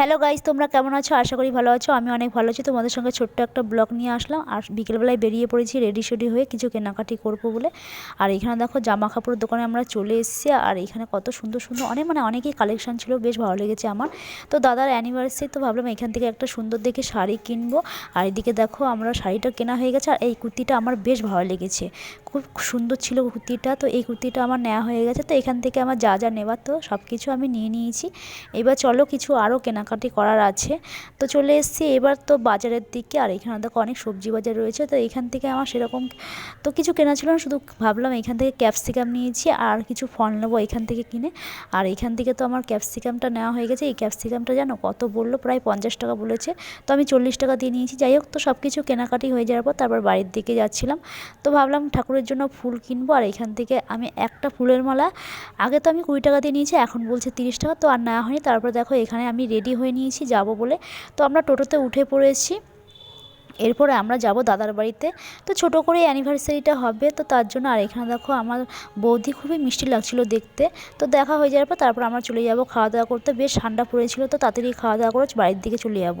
Hello guys তোমরা কেমন আছো? আশা করি ভালো আছো। আমি অনেক ভালো আছি। তোমাদের সঙ্গে ছোট্ট একটা ব্লগ নিয়ে আসলাম। আর বিকেলবেলায় বেরিয়ে পড়েছি রেডি সেডি হয়ে কিছু কেনাকাটি করব বলে। আর এখানে দেখো জামা কাপড়ের দোকানে আমরা চলে এসেছি। আর এখানে কত সুন্দর সুন্দর অনেক মানে অনেকই কালেকশন ছিল, বেশ ভালো লেগেছে আমার। তো দাদার অ্যানিভার্সারি তো ভাবলাম এখান থেকে একটা সুন্দর দেখে শাড়ি কিনবো। আর এদিকে দেখো আমরা শাড়িটা কেনা হয়ে গেছে। আর এই কুর্তিটা আমার বেশ ভালো লেগেছে। খুব সুন্দর ছিল কুর্তিটা। তো এই কুর্তিটা আমার নেওয়া হয়ে গেছে। তো এখান থেকে আমার যা যা নেবার তো সব কিছু আমি নিয়ে নিয়েছি। এবার চলো কিছু আরও কেনাকাটি করার আছে। তো চলে এসেছি। এবার তো বাজারের দিকে। আর এখানে দেখো অনেক সবজি বাজার রয়েছে। তো এখান থেকে আমার সেরকম তো কিছু কেনা ছিল না। শুধু ভাবলাম এখান থেকে ক্যাপসিকাম নিয়েছি আর কিছু ফল নেব এখান থেকে কিনে। আর এখান থেকে তো আমার ক্যাপসিকামটা নেওয়া হয়ে গেছে। এই ক্যাপসিকামটা জানো কত বলল? প্রায় পঞ্চাশ টাকা বলেছে। তো আমি চল্লিশ টাকা দিয়ে নিয়েছি। যাই হোক, তো সব কিছু কেনাকাটি হয়ে যাওয়ার পর তারপর বাড়ির দিকে যাচ্ছিলাম। তো ভাবলাম ঠাকুরের জন্য ফুল কিনবো। আর এখান থেকে আমি একটা ফুলের মালা। আগে তো আমি কুড়ি টাকা দিয়ে নিয়েছি। এখন বলছে তিরিশ টাকা। তো আর নেওয়া হয়নি। তারপর দেখো এখানে আমি রেডি হয়ে নিয়েছি যাব বলে। তো আমরা টোটোতে উঠে পড়েছি। এরপরে আমরা যাব দাদার বাড়িতে। তো ছোট করে অ্যানিভার্সারিটা হবে, তো তার জন্য আর এখানে দেখো আমার বৌদি খুবই মিষ্টি লাগছিল দেখতে। তো দেখা হয়ে যাওয়ার পর তারপর আমরা চলে যাব খাওয়া দাওয়া করতে। বেশ ঠান্ডা পড়েছিল, তো তাড়াতাড়ি খাওয়া দাওয়া করে বাড়ির দিকে চলে যাব।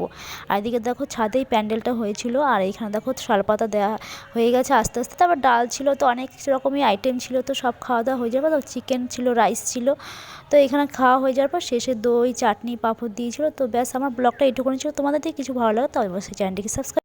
আর এদিকে দেখো ছাদেই প্যান্ডেলটা হয়েছিল, আর এখানে দেখো শালপাতা দেওয়া হয়ে গেছে আস্তে আস্তে। তারপর ডাল ছিল, তো অনেক রকমই আইটেম ছিল, তো সব খাওয়া দাওয়া হয়ে যাবে তো চিকেন ছিল রাইস ছিল। তো এখানে খাওয়া হয়ে যাওয়ার পর শেষে দই, চাটনি, পাঁপড় দিয়েছিল। তো ব্যাস আমার ব্লগটা এইটুকুনি ছিল। তোমাদের কিছু ভালো লাগে তো অবশ্যই চ্যানেলটিকে সাবস্ক্রাইব